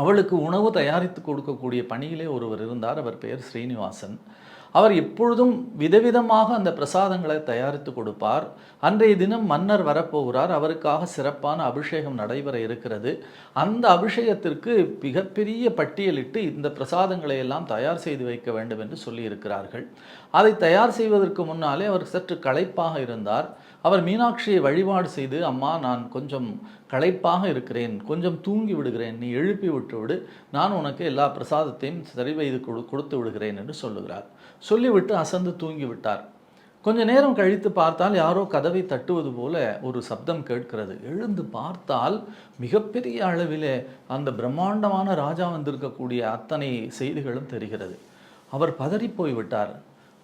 அவளுக்கு உணவு தயாரித்து கொடுக்கக்கூடிய பணியிலே ஒருவர் இருந்தார். அவர் பெயர் ஸ்ரீனிவாசன். அவர் எப்பொழுதும் விதவிதமாக அந்த பிரசாதங்களை தயாரித்து கொடுப்பார். அன்றைய தினம் மன்னர் வரப்போகிறார். அவருக்காக சிறப்பான அபிஷேகம் நடைபெற இருக்கிறது. அந்த அபிஷேகத்திற்கு மிகப்பெரிய பட்டியலிட்டு இந்த பிரசாதங்களை எல்லாம் தயார் செய்து வைக்க வேண்டும் என்று சொல்லியிருக்கிறார்கள். அதை தயார் செய்வதற்கு முன்னாலே அவர் சற்று களைப்பாக இருந்தார். அவர் மீனாட்சியை வழிபாடு செய்து அம்மா நான் கொஞ்சம் களைப்பாக இருக்கிறேன். கொஞ்சம் தூங்கி விடுகிறேன். நீ எழுப்பி விட்டு விடு நான் உனக்கு எல்லா பிரசாதத்தையும் சரி கொடு கொடுத்து விடுகிறேன் என்று சொல்லுகிறார். சொல்லிவிட்டு அசந்து தூங்கி விட்டார் கொஞ்ச நேரம் கழித்து பார்த்தால் யாரோ கதவை தட்டுவது போல ஒரு சப்தம் கேட்கிறது. எழுந்து பார்த்தால் மிகப்பெரிய அளவிலே அந்த பிரம்மாண்டமான ராஜா வந்திருக்கக்கூடிய அத்தனை செய்திகளும் தெரிகிறது. அவர் பதறி போய்விட்டார்.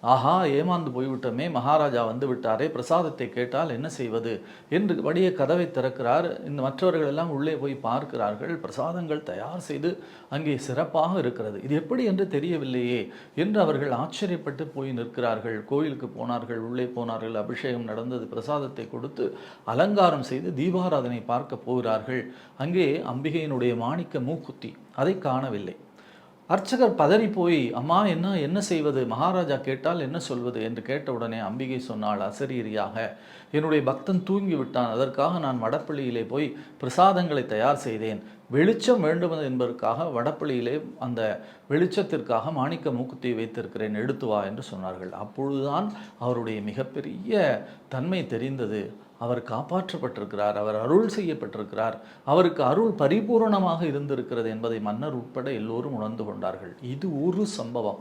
ஆஹா ஏமாந்து போய்விட்டோமே மகாராஜா வந்து விட்டாரே பிரசாதத்தை கேட்டால் என்ன செய்வது? என்று வடிய கதவை திறக்கிறார். இந்த மற்றவர்கள் எல்லாம் உள்ளே போய் பார்க்கிறார்கள். பிரசாதங்கள் தயார் செய்து அங்கே சிறப்பாக இருக்கிறது. இது எப்படி என்று தெரியவில்லையே என்று அவர்கள் ஆச்சரியப்பட்டு போய் நிற்கிறார்கள். கோயிலுக்கு போனார்கள் உள்ளே போனார்கள். அபிஷேகம் நடந்தது. பிரசாதத்தை கொடுத்து அலங்காரம் செய்து தீபாராதனை பார்க்க போகிறார்கள். அங்கே அம்பிகையினுடைய மாணிக்க மூக்குத்தி அதை காணவில்லை. அர்ச்சகர் பதறி போய் அம்மா என்ன என்ன செய்வது? மகாராஜா கேட்டால் என்ன சொல்வது? என்று கேட்டவுடனே அம்பிகை சொன்னாள் அசரீரியாக. என்னுடைய பக்தன் தூங்கி விட்டான் அதற்காக நான் வடப்பள்ளியிலே போய் பிரசாதங்களை தயார் செய்தேன். வெளிச்சம் வேண்டும் என்பதற்காக வடப்பள்ளியிலே அந்த வெளிச்சத்திற்காக மாணிக்க மூக்குத்தி வைத்திருக்கிறேன் எடுத்து வா என்று சொன்னார்கள். அப்பொழுதுதான் அவருடைய மிகப்பெரிய தன்மை தெரிந்தது. அவர் காப்பாற்றப்பட்டிருக்கிறார் அவர் அருள் செய்யப்பட்டிருக்கிறார். அவருக்கு அருள் பரிபூரணமாக இருந்திருக்கிறது என்பதை மன்னர் உட்பட எல்லோரும் உணர்ந்து கொண்டார்கள். இது ஒரு சம்பவம்.